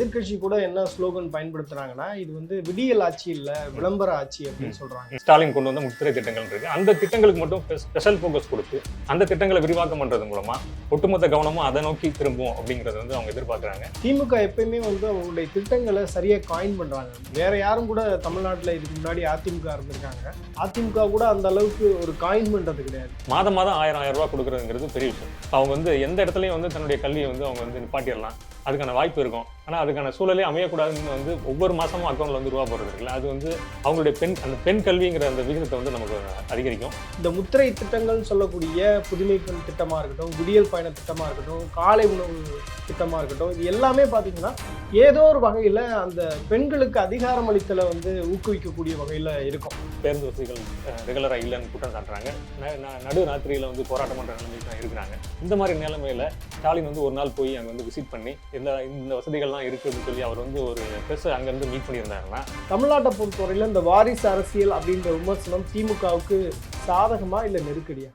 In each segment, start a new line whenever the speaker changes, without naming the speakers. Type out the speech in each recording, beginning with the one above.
எதிர்க்கட்சி கூட என்ன ஸ்லோகன் பயன்படுத்துறாங்கன்னா இது வந்து விடியல் ஆட்சி இல்ல விளம்பர ஆட்சி அப்படின்னு சொல்றாங்க.
ஸ்டாலின் கொண்டு வந்த முத்திரை திட்டங்கள் இருக்கு. அந்த திட்டங்களுக்கு மட்டும் ஸ்பெஷல் ஃபோக்கஸ் கொடுத்து அந்த திட்டங்களை விரிவாக்கம் பண்றது மூலமா ஒட்டுமொத்த கவனமும் அதை நோக்கி திரும்பும் அப்படிங்கறத வந்து அவங்க எதிர்பார்க்கறாங்க.
திமுக எப்பயுமே வந்து அவங்களுடைய திட்டங்களை சரியா காயின் பண்றாங்க. வேற யாரும் கூட தமிழ்நாட்டுல இதுக்கு முன்னாடி அதிமுக இருந்திருக்காங்க. அதிமுக கூட அந்த அளவுக்கு ஒரு காயின் பண்றது கிடையாது.
மாதம் மாதம் ஆயிரம் ஆயிரம் ரூபாய் கொடுக்குறதுங்கிறது பெரிய விஷயம். அவங்க வந்து எந்த இடத்துலையும் வந்து தன்னுடைய கல்வியை வந்து அவங்க வந்து நிப்பாட்டிடலாம். அதுக்கான வாய்ப்பு இருக்கும். ஆனால் அதுக்கான சூழலே அமையக்கூடாதுன்னு வந்து ஒவ்வொரு மாதமும் அக்கௌண்ட்டில் வந்து ரூபா போடுறது இருக்குல்ல. அது வந்து அவங்களுடைய பெண் அந்த பெண் கல்விங்கிற அந்த விகிதத்தை வந்து நமக்கு அதிகரிக்கும்.
இந்த முத்திரை திட்டங்கள்னு சொல்லக்கூடிய புதுமை பெண் திட்டமா இருக்கட்டும் விடியல் பயண திட்டமா இருக்கட்டும் காலை உணவு திட்டமா இருக்கட்டும் இது எல்லாமே பாத்தீங்கன்னா ஏதோ ஒரு வகையில அந்த பெண்களுக்கு அதிகாரம் அளித்தலை வந்து ஊக்குவிக்கக்கூடிய வகையில இருக்கும்.
பேருந்து வசதிகள் ரெகுலராக இல்லைன்னு குற்றம் சாட்டுறாங்க. ந- ந- நடு ராத்திரியில் வந்து போராட்டம் பண்ணுற நிலைமைக்கு தான் இருக்கிறாங்க. இந்த மாதிரி நிலைமையில ஸ்டாலின் வந்து ஒரு நாள் போய் அங்கே வந்து விசிட் பண்ணி இந்த இந்த வசதிகள்லாம் இருக்குதுன்னு சொல்லி அவர் வந்து ஒரு பெருசு அங்கேருந்து மீட் பண்ணியிருந்தாங்கன்னா
தமிழ்நாட்டை பொறுத்தவரையில் இந்த வாரிசு அரசியல் அப்படின்ற விமர்சனம் திமுகவுக்கு சாதகமாக இல்லை நெருக்கடியா?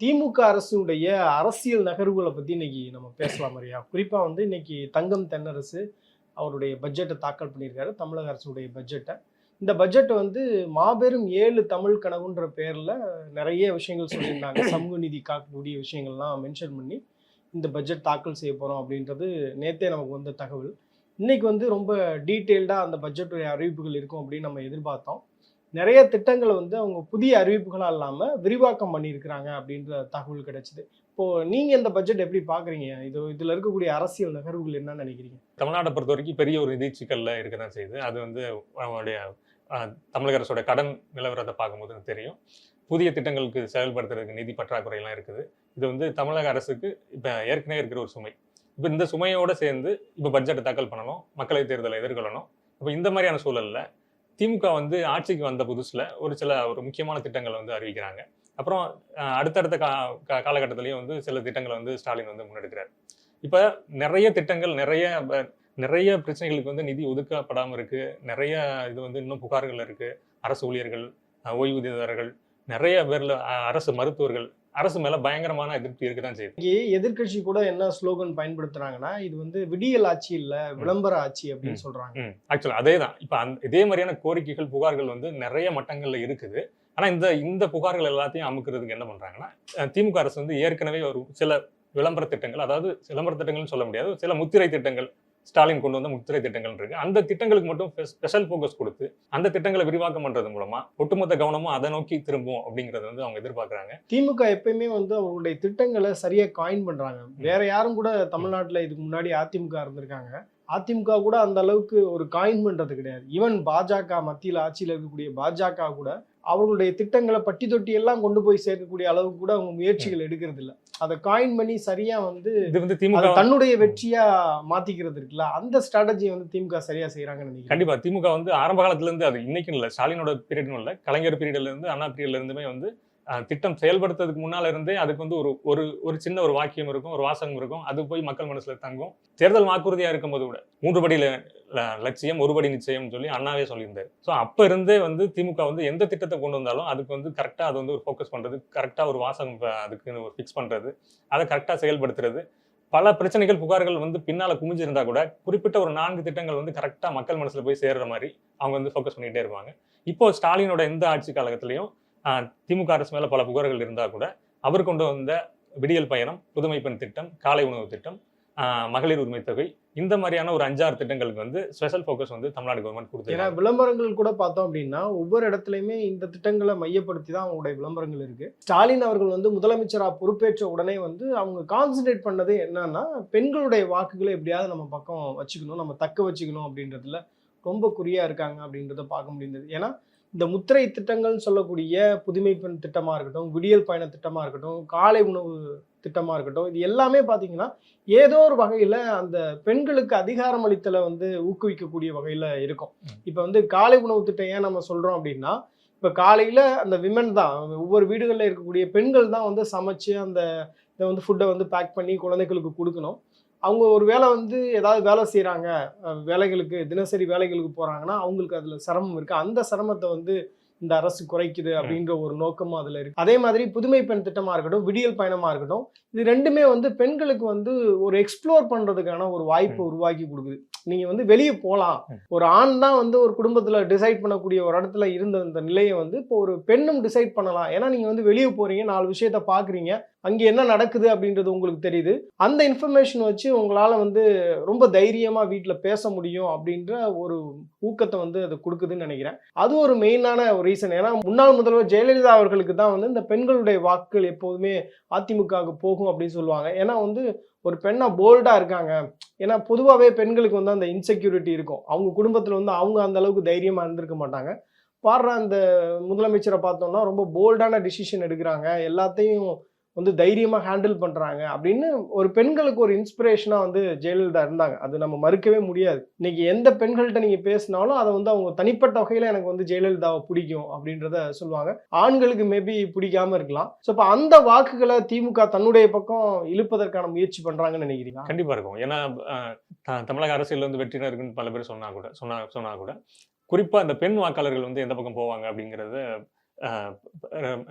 திமுக அரசுடைய அரசியல் நகர்வுகளை பற்றி இன்னைக்கு நம்ம பேசலாம் மாதிரியா குறிப்பாக வந்து இன்னைக்கு தங்கம் தென்னரசு அவருடைய பட்ஜெட்டை தாக்கல் பண்ணியிருக்காரு. தமிழக அரசுடைய பட்ஜெட்டை இந்த பட்ஜெட் வந்து மாபெரும் ஏழு தமிழ் கனவுன்ற பேரில் நிறைய விஷயங்கள் சொல்லியிருந்தாங்க. சமூக நிதி காக்கக்கூடிய விஷயங்கள்லாம் மென்ஷன் பண்ணி இந்த பட்ஜெட் தாக்கல் செய்ய போகிறோம் அப்படின்றது நேத்தே நமக்கு வந்த தகவல். இன்னைக்கு வந்து ரொம்ப டீட்டெயில்டாக அந்த பட்ஜெட்டுடைய அறிவிப்புகள் இருக்கும் அப்படின்னு நம்ம எதிர்பார்த்தோம். நிறைய திட்டங்களை வந்து அவங்க புதிய அறிவிப்புகளாக இல்லாமல் விரிவாக்கம் பண்ணியிருக்கிறாங்க அப்படின்ற தகவல் கிடைச்சிது. இப்போது நீங்கள் இந்த பட்ஜெட் எப்படி பார்க்குறீங்க இது இதில் இருக்கக்கூடிய அரசியல் நகர்வுகள் என்ன நினைக்கிறீங்க?
தமிழ்நாட்டை பொறுத்த வரைக்கும் பெரிய ஒரு நிதி இருக்க தான் செய்யுது. அது வந்து நம்மளுடைய தமிழக அரசோட கடன் நிலவரத்தை பார்க்கும்போது தெரியும். புதிய திட்டங்களுக்கு செயல்படுத்துறதுக்கு நிதி பற்றாக்குறையெல்லாம் இருக்குது. இது வந்து தமிழக அரசுக்கு இப்போ ஏற்கனவே இருக்கிற ஒரு சுமை. இப்போ இந்த சுமையோடு சேர்ந்து இப்போ பட்ஜெட்டை தாக்கல் பண்ணணும் மக்களவைத் தேர்தலை எதிர்கொள்ளணும். இப்போ இந்த மாதிரியான சூழலில் திமுக வந்து ஆட்சிக்கு வந்த புதுசில் ஒரு சில ஒரு முக்கியமான திட்டங்களை வந்து அறிவிக்கிறாங்க. அப்புறம் அடுத்தடுத்த கா காலகட்டத்திலையும் வந்து சில திட்டங்களை வந்து ஸ்டாலின் வந்து முன்னெடுக்கிறார். இப்போ நிறைய திட்டங்கள் நிறைய நிறைய பிரச்சனைகளுக்கு வந்து நிதி ஒதுக்கப்படாமல் இருக்கு. நிறைய இது வந்து இன்னும் புகார்கள் இருக்கு. அரசு ஊழியர்கள் ஓய்வூதியதாரர்கள் நிறைய பேர்ல அரசு மருத்துவர்கள் அரசு மேல பயங்கரமான அதிருப்தி இருக்க தான் செய்யுது.
இங்கே எதிர்க்கட்சி கூட என்ன ஸ்லோகன் பயன்படுத்துறாங்கன்னா இது வந்து விடியல் ஆட்சி இல்லை விளம்பர ஆட்சி அப்படின்னு சொல்றாங்க.
ம். ஆக்சுவலாக அதே தான் இப்போ அந்த இதே மாதிரியான கோரிக்கைகள் புகார்கள் வந்து நிறைய மட்டங்கள்ல இருக்குது. ஆனா இந்த இந்த புகார்கள் எல்லாத்தையும் அமுக்கிறதுக்கு என்ன பண்றாங்கன்னா அஹ், திமுக அரசு வந்து ஏற்கனவே ஒரு சில விளம்பர திட்டங்கள் அதாவது விளம்பர திட்டங்கள்னு சொல்ல முடியாது சில முத்திரை திட்டங்கள் ஸ்டாலின் கொண்டு வந்த முத்திரை திட்டங்கள் இருக்கு. அந்த திட்டங்களுக்கு மட்டும் ஸ்பெஷல் ஃபோக்கஸ் கொடுத்து அந்த திட்டங்களை விரிவாக்கம் பண்றது மூலமா ஒட்டுமொத்த கவனமும் அதை நோக்கி திரும்பும் அப்படிங்கறத வந்து அவங்க எதிர்பார்க்கறாங்க.
திமுக எப்பயுமே வந்து அவங்களுடைய திட்டங்களை சரியா காயின் பண்றாங்க. வேற யாரும் கூட தமிழ்நாட்டுல இதுக்கு முன்னாடி அதிமுக இருந்திருக்காங்க. அதிமுக கூட அந்த அளவுக்கு ஒரு காயின் பண்றது கிடையாது. ஈவன் பாஜக மத்தியில் ஆட்சியில் இருக்கக்கூடிய பாஜக கூட அவர்களுடைய திட்டங்களை பட்டி தொட்டி எல்லாம் கொண்டு போய் சேர்க்கக்கூடிய அளவுக்கு கூட அவங்க முயற்சிகள் எடுக்கிறது இல்லை அதை காயின் பண்ணி சரியா வந்து
இது வந்து திமுக
தன்னுடைய வெற்றியா மாத்திக்கிறது இருக்குல்ல? அந்த ஸ்ட்ராட்டஜி வந்து திமுக சரியா செய்யறாங்கன்னு நினைக்கிறேன்
கண்டிப்பா. திமுக வந்து ஆரம்ப காலத்துல இருந்து அது இன்னைக்கும் இல்ல ஸ்டாலினோட பீரியடும் இல்ல கலைஞர் பீரியட்ல இருந்து அண்ணா பீரியட்ல இருந்துமே வந்து திட்டம் செயல்படுத்துறதுக்கு முன்னால் இருந்தே அதுக்கு வந்து ஒரு ஒரு ஒரு சின்ன ஒரு வாக்கியம் இருக்கும் ஒரு வாசகம் இருக்கும். அது போய் மக்கள் மனசில் தங்கும். தேர்தல் வாக்குறுதியாக இருக்கும்போது கூட மூன்று படி லட்சியம் ஒரு படி நிச்சயம் சொல்லி அண்ணாவே சொல்லியிருந்தார். ஸோ அப்போ இருந்தே வந்து திமுக வந்து எந்த திட்டத்தை கொண்டு வந்தாலும் அதுக்கு வந்து கரெக்டாக அது வந்து ஒரு ஃபோக்கஸ் பண்ணுறது கரெக்டாக ஒரு வாசகம் அதுக்குன்னு ஒரு ஃபிக்ஸ் பண்ணுறது அதை கரெக்டாக செயல்படுத்துறது. பல பிரச்சனைகள் புகார்கள் வந்து பின்னால் குமிஞ்சிருந்தா கூட குறிப்பிட்ட ஒரு நான்கு திட்டங்கள் வந்து கரெக்டாக மக்கள் மனசில் போய் சேர்ற மாதிரி அவங்க வந்து ஃபோக்கஸ் பண்ணிகிட்டே இருப்பாங்க. இப்போ ஸ்டாலினோட எந்த ஆட்சி காலகத்திலையும் திமுக அரசு மேல பல புகார்கள் இருந்தா கூட அவர் கொண்டு வந்த விடியல் பயணம் புதுமை பெண் திட்டம் காலை உணவு திட்டம் மகளிர் உரிமை தொகை இந்த மாதிரியான ஒரு அஞ்சாறு திட்டங்களுக்கு வந்து ஸ்பெஷல் ஃபோக்கஸ் வந்து தமிழ்நாடு கவர்மெண்ட்
ஏன்னா
கொடுத்துருக்காங்க
விளம்பரங்கள் கூட பார்த்தோம் அப்படின்னா ஒவ்வொரு இடத்துலையுமே இந்த திட்டங்களை மையப்படுத்தி தான் அவங்களுடைய விளம்பரங்கள் இருக்கு. ஸ்டாலின் அவர்கள் வந்து முதலமைச்சரா பொறுப்பேற்ற உடனே வந்து அவங்க கான்சென்ட்ரேட் பண்ணது என்னன்னா பெண்களுடைய வாக்குகளை எப்படியாவது நம்ம பக்கம் வச்சுக்கணும் நம்ம தக்க வச்சுக்கணும் அப்படின்றதுல ரொம்ப குறியா இருக்காங்க அப்படின்றத பார்க்க முடிந்தது. ஏன்னா இந்த முத்திரை திட்டங்கள்னு சொல்லக்கூடிய புதுமை பெண் திட்டமா இருக்கட்டும் விடியல் பயண திட்டமா இருக்கட்டும் காலை உணவு திட்டமா இருக்கட்டும் இது எல்லாமே பார்த்தீங்கன்னா ஏதோ ஒரு வகையில அந்த பெண்களுக்கு அதிகாரம் அளித்தலை வந்து ஊக்குவிக்கக்கூடிய வகையில இருக்கும். இப்போ வந்து காலை உணவு திட்டம் ஏன் நம்ம சொல்றோம் அப்படின்னா இப்போ காலையில அந்த விமன் தான் ஒவ்வொரு வீடுகளில் இருக்கக்கூடிய பெண்கள் தான் வந்து சமைச்சு அந்த இதை வந்து ஃபுட்டை வந்து பேக் பண்ணி குழந்தைகளுக்கு கொடுக்கணும். அவங்க ஒரு வேளை வந்து ஏதாவது வேலை செய்கிறாங்க வேலைகளுக்கு தினசரி வேலைகளுக்கு போகிறாங்கன்னா அவங்களுக்கு அதில் சிரமம் இருக்குது அந்த சிரமத்தை வந்து இந்த அரசு குறைக்குது அப்படின்ற ஒரு நோக்கமும் அதுல இருக்கு. அதே மாதிரி புதுமை பெண் திட்டமா இருக்கட்டும் விடியல் பயணமா இருக்கட்டும் இது ரெண்டுமே வந்து பெண்களுக்கு வந்து ஒரு எக்ஸ்ப்ளோர் பண்றதுக்கான ஒரு வாய்ப்பை உருவாக்கி கொடுக்குது. நீங்க வந்து வெளியே போகலாம். ஒரு ஆண் தான் வந்து ஒரு குடும்பத்துல டிசைட் பண்ணக்கூடிய ஒரு இடத்துல இருந்த இந்த நிலையை வந்து இப்போ ஒரு பெண்ணும் டிசைட் பண்ணலாம். ஏன்னா நீங்க வந்து வெளியே போறீங்க நாலு விஷயத்த பாக்குறீங்க அங்கே என்ன நடக்குது அப்படின்றது உங்களுக்கு தெரியுது. அந்த இன்ஃபர்மேஷன் வச்சு உங்களால் வந்து ரொம்ப தைரியமாக வீட்டில் பேச முடியும் அப்படின்ற ஒரு ஊக்கத்தை வந்து அது கொடுக்குதுன்னு நினைக்கிறேன். அது ஒரு மெயினான ஒரு ரீசன் ஏன்னா முன்னாள் முதல்வர் ஜெயலலிதா அவர்களுக்கு தான் வந்து இந்த பெண்களுடைய வாக்குகள் எப்போதுமே அதிமுகவுக்கு போகும் அப்படின்னு சொல்லுவாங்க. ஏன்னா வந்து ஒரு பெண்ணா போல்டா இருக்காங்க. ஏன்னா பொதுவாகவே பெண்களுக்கு வந்து அந்த இன்செக்யூரிட்டி இருக்கும். அவங்க குடும்பத்தில் வந்து அவங்க அந்த அளவுக்கு தைரியமாக இருந்திருக்க மாட்டாங்க. பாடுற அந்த முதலமைச்சரை பார்த்தோம்னா ரொம்ப போல்டான டிசிஷன் எடுக்கிறாங்க. எல்லாத்தையும் வந்து தைரியமாக ஹேண்டில் பண்ணுறாங்க அப்படின்னு ஒரு பெண்களுக்கு ஒரு இன்ஸ்பிரேஷனாக வந்து ஜெயலலிதா இருந்தாங்க. அது நம்ம மறுக்கவே முடியாது. இன்னைக்கு எந்த பெண்கள்கிட்ட நீங்கள் பேசினாலும் அதை வந்து அவங்க தனிப்பட்ட வகையில் எனக்கு வந்து ஜெயலலிதாவை பிடிக்கும் அப்படின்றத சொல்லுவாங்க. ஆண்களுக்கு மேபி பிடிக்காம இருக்கலாம். ஸோ இப்போ அந்த வாக்குகளை திமுக தன்னுடைய பக்கம் இழுப்பதற்கான முயற்சி பண்ணுறாங்கன்னு நினைக்கிறீங்க
கண்டிப்பாக இருக்கும். ஏன்னா த- தமிழக அரசியல் வந்து வெற்றினா இருக்குன்னு பல பேர் சொன்னா கூட சொன்னா சொன்னா கூட. குறிப்பாக அந்த பெண் வாக்காளர்கள் வந்து எந்த பக்கம் போவாங்க அப்படிங்கிறத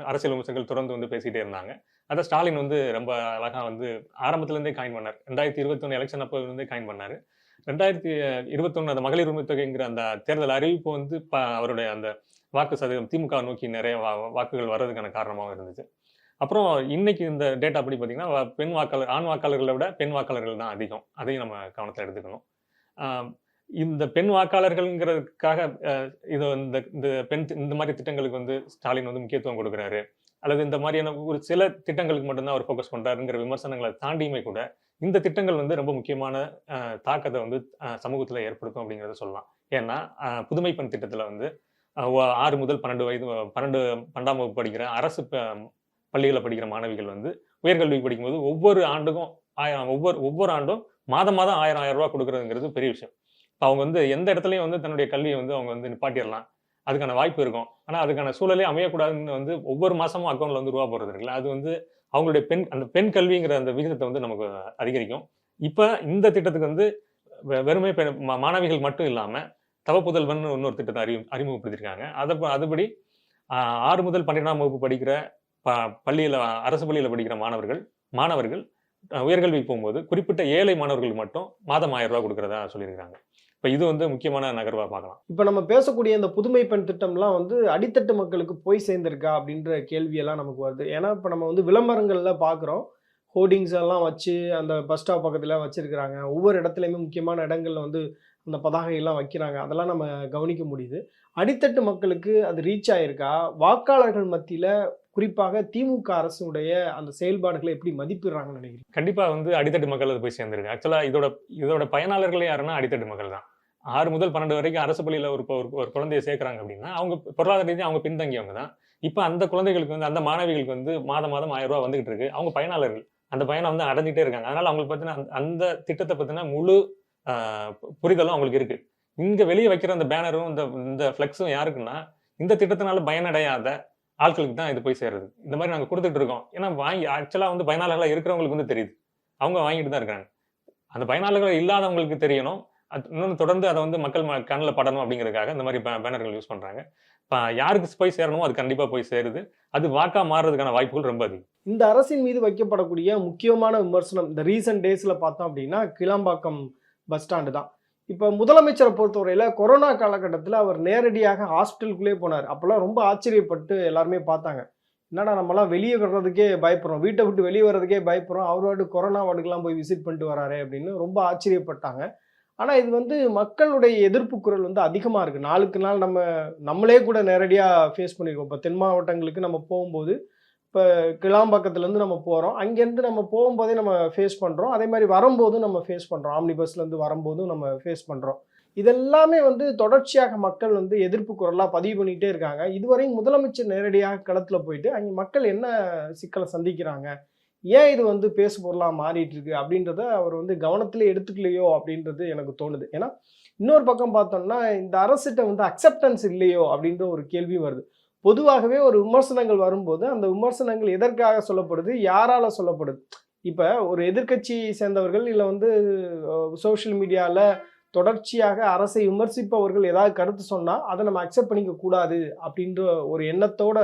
அரசியல் விமர்சகர்கள் தொடர்ந்து வந்து பேசிகிட்டே இருந்தாங்க. அதை ஸ்டாலின் வந்து ரொம்ப அழகாக வந்து ஆரம்பத்துலேருந்தே காயின் பண்ணார். ரெண்டாயிரத்தி இருபத்தொன்னு எலெக்ஷன் அப்போ இருந்தே காயின் பண்ணார். ரெண்டாயிரத்தி இருபத்தொன்னு அந்த மகளிர் உரிமை தொகைங்கிற அந்த தேர்தல் அறிவிப்பு வந்து ப- அவருடைய அந்த வாக்கு சதவீதம் திமுக நோக்கி நிறைய வா- வாக்குகள் வர்றதுக்கான காரணமாகவும் இருந்துச்சு அப்புறம் இன்னைக்கு இந்த டேட்டா படி பார்த்தீங்கன்னா பெண் வாக்காளர் ஆண் வாக்காளர்களை விட பெண் வாக்காளர்கள் தான் அதிகம். அதையும் நம்ம கவனத்தில் எடுத்துக்கணும். இந்த பெண் வாக்காளர்கள்ங்கிறதுக்காக இது இந்த இந்த பெண் இந்த மாதிரி திட்டங்களுக்கு வந்து ஸ்டாலின் வந்து முக்கியத்துவம் கொடுக்குறாரு. அல்லது இந்த மாதிரியான ஒரு சில திட்டங்களுக்கு மட்டும்தான் அவர் ஃபோக்கஸ் பண்ணுறாருங்கிற விமர்சனங்களை தாண்டியுமே கூட இந்த திட்டங்கள் வந்து ரொம்ப முக்கியமான தாக்கத்தை வந்து சமூகத்தில் ஏற்படுத்தும் அப்படிங்கிறத சொல்லலாம். ஏன்னா புதுமை பெண் திட்டத்தில் வந்து ஆறு முதல் பன்னெண்டு வயது பன்னெண்டு பன்னெண்டாம் வகுப்பு படிக்கிற அரசு பள்ளிகளில் படிக்கிற மாணவிகள் வந்து உயர்கல்வி படிக்கும்போது ஒவ்வொரு ஆண்டுக்கும் ஆயிரம் ஒவ்வொரு ஒவ்வொரு ஆண்டும் மாதம் மாதம் ஆயிரம் ஆயிரம் ரூபா கொடுக்குறதுங்கிறது பெரிய விஷயம். அவங்க வந்து எந்த இடத்துலையும் வந்து தன்னுடைய கல்வியை வந்து அவங்க வந்து நிப்பாட்டிடலாம். அதுக்கான வாய்ப்பு இருக்கும். ஆனால் அதுக்கான சூழலே அமையக்கூடாதுன்னு வந்து ஒவ்வொரு மாதமும் அக்கௌண்ட்ல வந்து ரூபா போடுறது இருக்குல்ல. அது வந்து அவங்களுடைய பெண் அந்த பெண் கல்விங்கிற அந்த விகிதத்தை வந்து நமக்கு அதிகரிக்கும். இப்போ இந்த திட்டத்துக்கு வந்து வெ- பெண் மாணவிகள் மட்டும் இல்லாமல் தவப்புதல்வன் இன்னொரு திட்டத்தை அறி அறிமுகப்படுத்தியிருக்காங்க அதை அதுபடி ஆறு முதல் பன்னிரெண்டாம் வகுப்பு படிக்கிற ப பள்ளியில் அரசு பள்ளியில் படிக்கிற மாணவர்கள் மாணவர்கள் உயர்கல்வி உயர்கல்விக்கு போகும்போது குறிப்பிட்ட ஏழை மாணவர்களுக்கு மட்டும் மாதம் ஆயிரம் ரூபா கொடுக்குறதா சொல்லியிருக்காங்க. இப்போ இது வந்து முக்கியமான நகர்வா பார்க்கலாம்.
இப்போ நம்ம பேசக்கூடிய இந்த புதுமை பெண் திட்டம்லாம் வந்து அடித்தட்டு மக்களுக்கு போய் சேர்ந்திருக்கா அப்படின்ற கேள்வியெல்லாம் நமக்கு வருது. ஏன்னா இப்போ நம்ம வந்து விளம்பரங்கள்ல பார்க்குறோம் ஹோர்டிங்ஸ் எல்லாம் வச்சு அந்த பஸ் ஸ்டாப் பக்கத்துல வச்சிருக்கிறாங்க. ஒவ்வொரு இடத்துலையுமே முக்கியமான இடங்கள்ல வந்து அந்த பதாகையெல்லாம் வைக்கிறாங்க. அதெல்லாம் நம்ம கவனிக்க முடியுது. அடித்தட்டு மக்களுக்கு அது ரீச் ஆயிருக்கா? வாக்காளர்கள் மத்தியில குறிப்பாக திமுக அரசுடைய அந்த செயல்பாடுகளை எப்படி மதிப்பிடுறாங்கன்னு நினைக்கிறீங்க?
கண்டிப்பா வந்து அடித்தட்டு மக்கள் அது போய் சேர்ந்துருக்கு. ஆக்சுவலா இதோட இதோட பயனாளர்களே யாருன்னா அடித்தட்டு மக்கள் தான். ஆறு முதல் பன்னெண்டு வரைக்கும் அரசு பள்ளியில் ஒரு ஒரு- ஒரு குழந்தையை சேர்க்கறாங்க அப்படின்னா அவங்க பொருளாதார ரீதியாக அவங்க பின்தங்கியவங்க தான். இப்போ அந்த குழந்தைகளுக்கு வந்து அந்த மாணவிகளுக்கு வந்து மாதம் மாதம் ஆயிரம் ரூபா வந்துகிட்டு இருக்கு. அவங்க பயனாளர்கள். அந்த பயனை வந்து அடைஞ்சிட்டே இருக்காங்க. அதனால அவங்களுக்கு பத்தின அந்த- திட்டத்தை பத்தின முழு புரிதலும் அவங்களுக்கு இருக்கு. இங்க வெளியே வைக்கிற அந்த பேனரும் இந்த இந்த ஃப்ளெக்ஸும் யாருக்குன்னா இந்த திட்டத்தினால பயனடையாத ஆட்களுக்கு தான் இது போய் சேருது. இந்த மாதிரி நாங்க கொடுத்துட்டு இருக்கோம். ஏன்னா வாங்கி ஆக்சுவலாக வந்து பயனாளர்களா இருக்கிறவங்களுக்கு வந்து தெரியுது. அவங்க வாங்கிட்டு தான் இருக்காங்க. அந்த பயனாளர்கள் இல்லாதவங்களுக்கு தெரியணும். இன்னொன்று தொடர்ந்து அதை வந்து மக்கள் ம- படணும் அப்படிங்கிறதுக்காக இந்த மாதிரி பேனர்கள் யூஸ் பண்ணுறாங்க இப்போ யாருக்கு போய் சேரணுமோ அது கண்டிப்பாக போய் சேருது. அது வாக்கா மாறுறதுக்கான வாய்ப்புகள் ரொம்ப அதிகம்.
இந்த அரசின் மீது வைக்கப்படக்கூடிய முக்கியமான விமர்சனம் இந்த ரீசன்ட் டேஸில் பார்த்தோம் அப்படின்னா கிளாம்பாக்கம் பஸ் ஸ்டாண்டு தான். இப்போ முதலமைச்சரை பொறுத்தவரையில் கொரோனா காலகட்டத்தில் அவர் நேரடியாக ஹாஸ்பிட்டலுக்குள்ளே போனார். அப்போல்லாம் ரொம்ப ஆச்சரியப்பட்டு எல்லாருமே பார்த்தாங்க. என்னடா நம்மலாம் வெளியே வர்றதுக்கே பயப்படுறோம். வீட்டை விட்டு வெளியே வர்றதுக்கே பயப்படுறோம். அவர் கொரோனா வார்டுக்கெல்லாம் போய் விசிட் பண்ணிட்டு வராரு அப்படின்னு ரொம்ப ஆச்சரியப்பட்டாங்க. ஆனால் இது வந்து மக்களுடைய எதிர்ப்பு குரல் வந்து அதிகமாக இருக்குது நாளுக்கு நாள் நம்ம நம்மளே கூட நேரடியாக ஃபேஸ் பண்ணியிருக்கோம் இப்போ தென் மாவட்டங்களுக்கு நம்ம போகும்போது இப்போ கிளாம்பாக்கத்துலேருந்து நம்ம போகிறோம் அங்கேருந்து நம்ம போகும்போதே நம்ம ஃபேஸ் பண்ணுறோம் அதே மாதிரி வரும்போதும் நம்ம ஃபேஸ் பண்ணுறோம் ஆம்னி பஸ்லேருந்து வரும்போதும் நம்ம ஃபேஸ் பண்ணுறோம் இதெல்லாமே வந்து தொடர்ச்சியாக மக்கள் வந்து எதிர்ப்பு குரலாக பதிவு பண்ணிகிட்டே இருக்காங்க. இதுவரையும் முதலமைச்சர் நேரடியாக களத்தில் போயிட்டு அங்கே மக்கள் என்ன சிக்கலை சந்திக்கிறாங்க? ஏன் இது வந்து பேசு பொருளாக மாறிட்டு இருக்கு அப்படின்றத அவர் வந்து கவனத்தில் எடுத்துக்கலையோ அப்படின்றது எனக்கு தோணுது. ஏன்னா இன்னொரு பக்கம் பார்த்தோம்னா இந்த அரசிட்ட வந்து அக்செப்டன்ஸ் இல்லையோ அப்படின்ற ஒரு கேள்வி வருது. பொதுவாகவே ஒரு விமர்சனங்கள் வரும்போது அந்த விமர்சனங்கள் எதற்காக சொல்லப்படுது யாரால சொல்லப்படுது? இப்போ ஒரு எதிர்க்கட்சி சேர்ந்தவர்கள் இல்லை வந்து சோஷியல் மீடியாவில் தொடர்ச்சியாக அரசை விமர்சிப்பவர்கள் ஏதாவது கருத்து சொன்னால் அதை நம்ம அக்செப்ட் பண்ணிக்க கூடாது அப்படின்ற ஒரு எண்ணத்தோட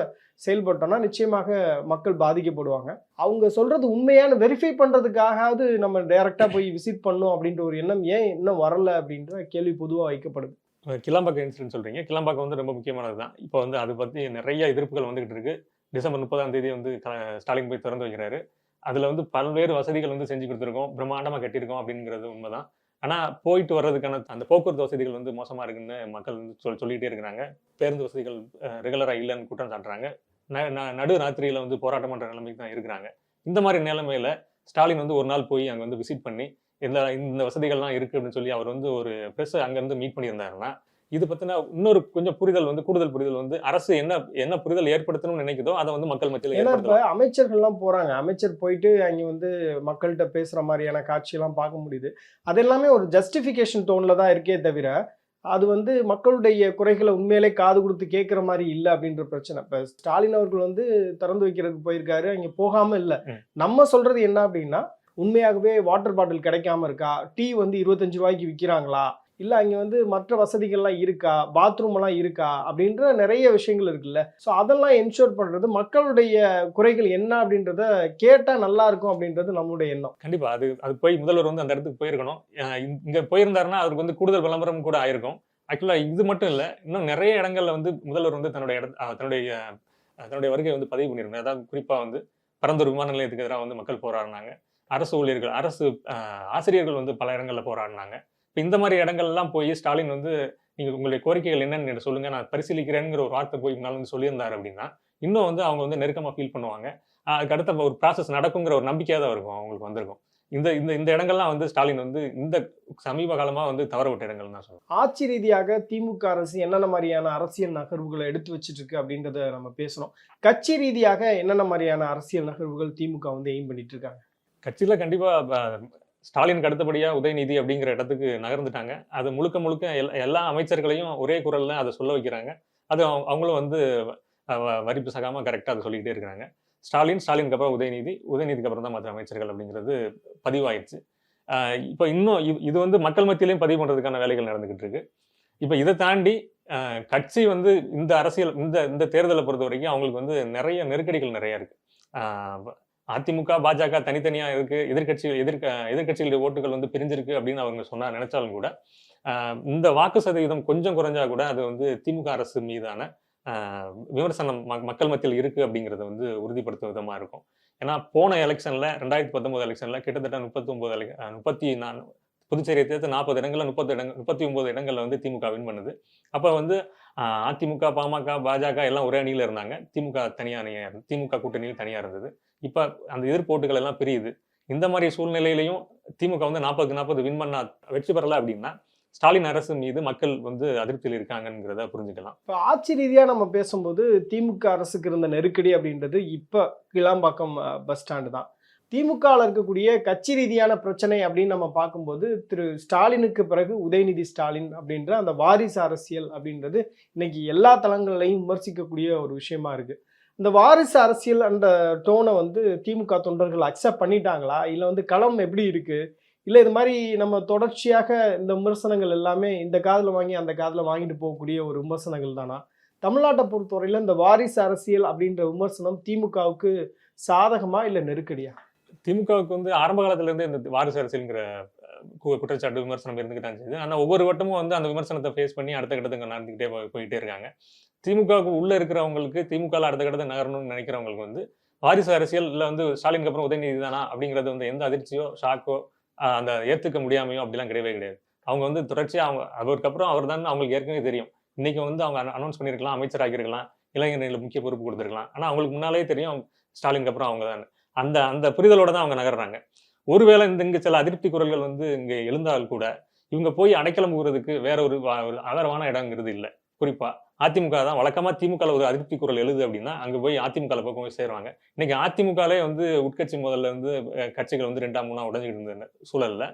செயல்பட்டோம்னா நிச்சயமாக மக்கள் பாதிக்கப்படுவாங்க. அவங்க சொல்றது உண்மையான வெரிஃபை பண்ணுறதுக்காகவது நம்ம டைரக்டா போய் விசிட் பண்ணோம் அப்படின்ற ஒரு எண்ணம் ஏன் இன்னும் வரல அப்படின்ற கேள்வி பொதுவாக வைக்கப்படுது.
இப்ப கிளாம்பாக்கம் இன்சிடென்ட் சொல்றீங்க. கிளாம்பாக்கம் வந்து ரொம்ப முக்கியமானது தான். இப்போ வந்து அதை பற்றி நிறைய எதிர்ப்புகள் வந்துகிட்டு இருக்கு. டிசம்பர் முப்பதாம் தேதி வந்து ஸ்டாலின் போய் திறந்து வைக்கிறாரு. அதுல வந்து பல்வேறு வசதிகள் வந்து செஞ்சு கொடுத்துருக்கோம். பிரம்மாண்டமாக கட்டியிருக்கோம் அப்படிங்கிறது உண்மைதான். ஆனால் போயிட்டு வர்றதுக்கான அந்த போக்குவரத்து வசதிகள் வந்து மோசமாக இருக்குன்னு மக்கள் வந்து சொல் சொல்லிகிட்டே இருக்கிறாங்க. பேருந்து வசதிகள் ரெகுலராக இல்லைன்னு குற்றம் சாட்டுறாங்க. ந- ந- நடு ராத்திரியில் வந்து போராட்டம் பண்ணுற நிலைமைக்கு தான் இருக்கிறாங்க. இந்த மாதிரி நிலைமையில் ஸ்டாலின் வந்து ஒரு நாள் போய் அங்கே வந்து விசிட் பண்ணி இந்த இந்த வசதிகள்லாம் இருக்குது அப்படின்னு சொல்லி அவர் வந்து ஒரு ப்ரெஸ்ஸை அங்கேருந்து மீட் பண்ணியிருந்தாருன்னா இது பத்தின இன்னொரு கொஞ்சம் புரிதல் வந்து கூடுதல் புரிதல் வந்து அரசு என்ன என்ன புரிதல் ஏற்படுத்தணும்னு நினைக்குதோ அதை வந்து மக்கள் மத்தியில்
ஏன்னா இப்ப அமைச்சர்கள்லாம் போறாங்க. அமைச்சர் போயிட்டு அங்க வந்து மக்கள்கிட்ட பேசுற மாதிரியான காட்சியெல்லாம் பார்க்க முடியுது. அது எல்லாமே ஒரு ஜஸ்டிஃபிகேஷன் டோன்ல தான் இருக்கே தவிர அது வந்து மக்களுடைய குறைகளை உண்மையிலே காது கொடுத்து கேட்குற மாதிரி இல்லை அப்படின்ற பிரச்சனை. இப்போ ஸ்டாலின் அவர்கள் வந்து திறந்து வைக்கிறதுக்கு போயிருக்காரு அங்கே போகாம இல்லை. நம்ம சொல்றது என்ன அப்படின்னா உண்மையாகவே வாட்டர் பாட்டில் கிடைக்காம இருக்கா? டீ வந்து இருபத்தஞ்சு ரூபாய்க்கு விற்கிறாங்களா இல்லை அங்கே வந்து மற்ற வசதிகள்லாம் இருக்கா? பாத்ரூம் எல்லாம் இருக்கா? அப்படின்ற நிறைய விஷயங்கள் இருக்குல்ல. ஸோ அதெல்லாம் என்ஷூர் பண்ணுறது மக்களுடைய குறைகள் என்ன அப்படின்றத கேட்டால் நல்லா இருக்கும் அப்படின்றது நம்மளுடைய எண்ணம்.
கண்டிப்பாக அது அது போய் முதல்வர் வந்து அந்த இடத்துக்கு போயிருக்கணும். இங்கே போயிருந்தாருன்னா அவருக்கு வந்து கூடுதல் விளம்பரம் கூட ஆயிருக்கும். ஆக்சுவலாக இது மட்டும் இல்லை இன்னும் நிறைய இடங்கள்ல வந்து முதல்வர் வந்து தன்னுடைய இட தன்னுடைய தன்னுடைய வருகை வந்து பதிவு பண்ணியிருந்தேன் அதாவது குறிப்பாக வந்து பரந்தூர் விமான நிலையத்துக்கு எதிராக வந்து மக்கள் போராடினாங்க. அரசு ஊழியர்கள் அரசு ஆசிரியர்கள் வந்து பல இடங்களில் போராடினாங்க. இப்போ இந்த மாதிரி இடங்கள்லாம் போய் ஸ்டாலின் வந்து நீங்க உங்களுடைய கோரிக்கைகள் என்னன்னு சொல்லுங்க. நான் பரிசீலிக்கிறேங்கிற ஒரு வார்த்தை போய் முன்னால் வந்து சொல்லியிருந்தாரு அப்படின்னா இன்னும் வந்து அவங்க வந்து நெருக்கமா ஃபீல் பண்ணுவாங்க. அதுக்கு அடுத்த ஒரு ப்ராசஸ் நடக்குங்கிற ஒரு நம்பிக்கையாக தான் இருக்கும் அவங்களுக்கு வந்திருக்கும். இந்த இந்த இந்த இடங்கள்லாம் வந்து ஸ்டாலின் வந்து இந்த சமீப காலமா வந்து தவற விட்ட இடங்கள் தான் சொல்லுவேன்
ஆட்சி ரீதியாக திமுக அரசு என்னென்ன மாதிரியான அரசியல் நகர்வுகளை எடுத்து வச்சிட்டு இருக்கு அப்படின்றத நம்ம பேசணும். கட்சி ரீதியாக என்னென்ன மாதிரியான அரசியல் நகர்வுகள் திமுக வந்து எய்ம் பண்ணிட்டு இருக்காங்க
கட்சியில கண்டிப்பா அஹ், ஸ்டாலினுக்கு அடுத்தபடியாக உதயநிதி அப்படிங்கிற இடத்துக்கு நகர்ந்துட்டாங்க. அது முழுக்க முழுக்க எல்லா- எல்லா அமைச்சர்களையும் ஒரே குரலில் அதை சொல்ல வைக்கிறாங்க. அது அவங்களும் வந்து வ- வரிப்பு சகாம கரெக்டாக அதை சொல்லிக்கிட்டே இருக்கிறாங்க. ஸ்டாலின் ஸ்டாலினுக்கு அப்புறம் உதயநிதி உதயநிதிக்கு அப்புறம் தான் மற்ற அமைச்சர்கள் அப்படிங்கிறது பதிவாயிடுச்சு. இப்போ இன்னும் இது- இது வந்து மக்கள் மத்தியிலையும் பதிவு பண்ணுறதுக்கான வேலைகள் நடந்துக்கிட்டு இருக்கு. இப்போ இதை தாண்டி கட்சி வந்து இந்த அரசியல் இந்த இந்த தேர்தலை பொறுத்த வரைக்கும் அவங்களுக்கு வந்து நிறைய நெருக்கடிகள் நிறைய இருக்குது அதிமுக பாஜக தனித்தனியா இருக்கு எதிர்க்கட்சி எதிர்க்க எதிர்கட்சிகளுடைய ஓட்டுகள் வந்து பிரிஞ்சிருக்கு அப்படின்னு அவங்க சொன்னா நினைச்சாலும் கூட இந்த வாக்கு சதவீதம் கொஞ்சம் குறைஞ்சா கூட அது வந்து திமுக அரசு மீதான விமர்சனம் மக்கள் மத்தியில் இருக்கு அப்படிங்கறத வந்து உறுதிப்படுத்தும் விதமா இருக்கும். ஏன்னா போன எலெக்ஷன்ல ரெண்டாயிரத்தி பத்தொன்பது எலெக்ஷன்ல கிட்டத்தட்ட முப்பத்தி ஒன்பது முப்பத்தி நான் புதுச்சேரியை தேர்த்து நாற்பது இடங்கள்ல முப்பது இடங்கள் முப்பத்தி ஒன்பது இடங்கள்ல வந்து திமுக வின் பண்ணுது. அப்ப வந்து அதிமுக பாமக பாஜக எல்லாம் ஒரே அணியில் இருந்தாங்க. திமுக தனியா அணியா திமுக கூட்டணியில் தனியா இருந்தது. இப்போ அந்த எதிர்ப்போட்டுகள் எல்லாம் பிரியுது. இந்த மாதிரி சூழ்நிலையிலையும் திமுக வந்து நாற்பதுக்கு நாற்பது வின் பண்ணா வெற்றி பெறலை அப்படின்னா ஸ்டாலின் அரசு மீது மக்கள் வந்து அதிருப்தியில் இருக்காங்கங்கிறத புரிஞ்சுக்கலாம்.
இப்போ ஆட்சி ரீதியாக நம்ம பேசும்போது திமுக அரசுக்கு இருந்த நெருக்கடி அப்படின்றது இப்போ கிளாம்பாக்கம் பஸ் ஸ்டாண்டு தான். திமுகவில் இருக்கக்கூடிய கட்சி ரீதியான பிரச்சனை அப்படின்னு நம்ம பார்க்கும்போது திரு ஸ்டாலினுக்கு பிறகு உதயநிதி ஸ்டாலின் அப்படின்ற அந்த வாரிசு அரசியல் அப்படின்றது இன்னைக்கு எல்லா தளங்களையும் விமர்சிக்கக்கூடிய ஒரு விஷயமா இருக்குது இந்த வாரிசு அரசியல் அந்த டோனை வந்து திமுக தொண்டர்கள் அக்செப்ட் பண்ணிட்டாங்களா? இல்லை வந்து களம் எப்படி இருக்குது இல்லை இது மாதிரி நம்ம தொடர்ச்சியாக இந்த விமர்சனங்கள் எல்லாமே இந்த காதில் வாங்கி அந்த காதில் வாங்கிட்டு போகக்கூடிய ஒரு விமர்சனங்கள் தானா? தமிழ்நாட்டை பொறுத்தவரையில் இந்த வாரிசு அரசியல் அப்படின்ற விமர்சனம் திமுகவுக்கு சாதகமா இல்லை நெருக்கடியா?
திமுகவுக்கு வந்து ஆரம்ப காலத்திலேருந்து இந்த வாரிசு அரசியல்ங்கிற குற்றச்சாட்டு விமர்சனம் இருந்துட்டு தான் செய்யுது ஆனால் ஒவ்வொரு வட்டமும் வந்து அந்த விமர்சனத்தை ஃபேஸ் பண்ணி அடுத்த கட்டத்துக்கு நடந்துக்கிட்டே போயிட்டே இருக்காங்க. திமுகவுக்கு உள்ளே இருக்கிறவங்களுக்கு திமுகவில் அடுத்த கட்டத்தை நகரணும்னு நினைக்கிறவங்களுக்கு வந்து வாரிசு அரசியல் இல்லை வந்து ஸ்டாலினுக்கு அப்புறம் உதயநிதி தானா அப்படிங்கிறது வந்து எந்த அதிர்ச்சியோ ஷாக்கோ அந்த ஏற்றுக்க முடியாமையோ அப்படிலாம் கிடையவே கிடையாது. அவங்க வந்து தொடர்ச்சியாக அவங்க அவருக்கப்புறம் அவர் தான் அவங்களுக்கு ஏற்கனவே தெரியும். இன்னைக்கு வந்து அவங்க அனௌன்ஸ் பண்ணியிருக்கலாம் அமைச்சர் இளைஞர்களில் இளைஞர்களுக்கு முக்கிய பொறுப்பு கொடுத்துருக்கலாம். ஆனால் அவங்களுக்கு முன்னாலே தெரியும் ஸ்டாலினுக்கு அப்புறம் அவங்க தான். அந்த அந்த புரிதலோட தான் அவங்க நகர்றாங்க. ஒருவேளை இந்த இங்கே சில அதிருப்தி குரல்கள் வந்து இங்கே எழுந்தால் கூட இவங்க போய் அடைக்கலம் கூறதுக்கு வேற ஒரு ஆதரவான இடங்கிறது இல்லை. குறிப்பாக அதிமுக தான். வழக்கமாக திமுக ஒரு அதிருப்தி குரல் எழுது அப்படின்னா அங்கே போய் அதிமுக பக்கம் போய் சேருவாங்க. இன்னைக்கு அதிமுகலே வந்து உட்கட்சி முதல்ல வந்து கட்சிகள் வந்து ரெண்டாம் மூணா உடஞ்சிட்டு இருந்த சூழலில்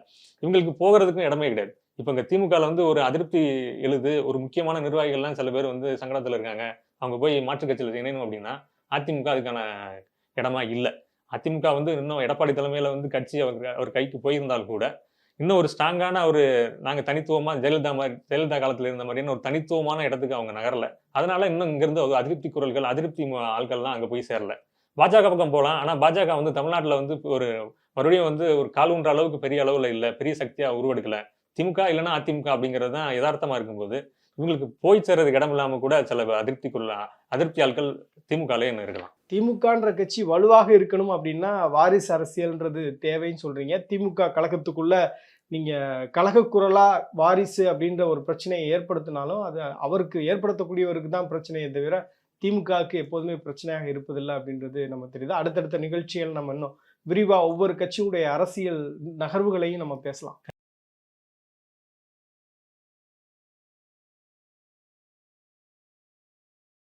இவங்களுக்கு போகிறதுக்கும் இடமே கிடையாது. இப்போ இங்கே திமுகவில் வந்து ஒரு அதிருப்தி எழுது ஒரு முக்கியமான நிர்வாகிகள்லாம் சில பேர் வந்து சங்கடத்தில் இருக்காங்க. அவங்க போய் மாற்றுக் கட்சியில் இணையணும் அப்படின்னா அதிமுக அதுக்கான இடமா இல்லை. அதிமுக வந்து இன்னும் எடப்பாடி தலைமையில் வந்து கட்சி அவர் அவர் கைக்கு போயிருந்தால் கூட இன்னும் ஒரு ஸ்ட்ராங்கான ஒரு நாங்கள் தனித்துவமாக ஜெயலலிதா மாதிரி ஜெயலலிதா காலத்தில் இருந்த மாதிரியான ஒரு தனித்துவமான இடத்துக்கு அவங்க நகரல. அதனால இன்னும் இங்கிருந்து ஒரு அதிருப்தி குரல்கள் அதிருப்தி ஆட்கள்லாம் அங்கே போய் சேரல. பாஜக பக்கம் போகலாம் ஆனால் பாஜக வந்து தமிழ்நாட்டில் வந்து ஒரு மறுபடியும் வந்து ஒரு கால் ஊன்ற அளவுக்கு பெரிய அளவில் இல்லை. பெரிய சக்தியாக உருவெடுக்கலை. திமுக இல்லைன்னா அதிமுக அப்படிங்கிறது தான் யதார்த்தமாக இருக்கும்போது இவங்களுக்கு போய் சேர்றதுக்கு இடம் இல்லாம கூட சில அதிருப்திக்குள்ள அதிருப்தி ஆட்கள் திமுகலே இருக்கலாம்
திமுகன்ற கட்சி வலுவாக இருக்கணும் அப்படின்னா வாரிசு அரசியல்ன்றது தேவைன்னு சொல்றீங்க. திமுக கழகத்துக்குள்ள நீங்க கழக குரலா வாரிசு அப்படின்ற ஒரு பிரச்சனையை ஏற்படுத்தினாலும் அது அவருக்கு ஏற்படுத்தக்கூடியவருக்கு தான் பிரச்சனையை தவிர திமுகவுக்கு எப்போதுமே பிரச்சனையாக இருப்பதில்லை அப்படின்றது நம்ம தெரியுது. அடுத்தடுத்த நிகழ்ச்சிகள் நம்ம இன்னும் விரிவா ஒவ்வொரு கட்சியுடைய அரசியல் நகர்வுகளையும் நம்ம பேசலாம்.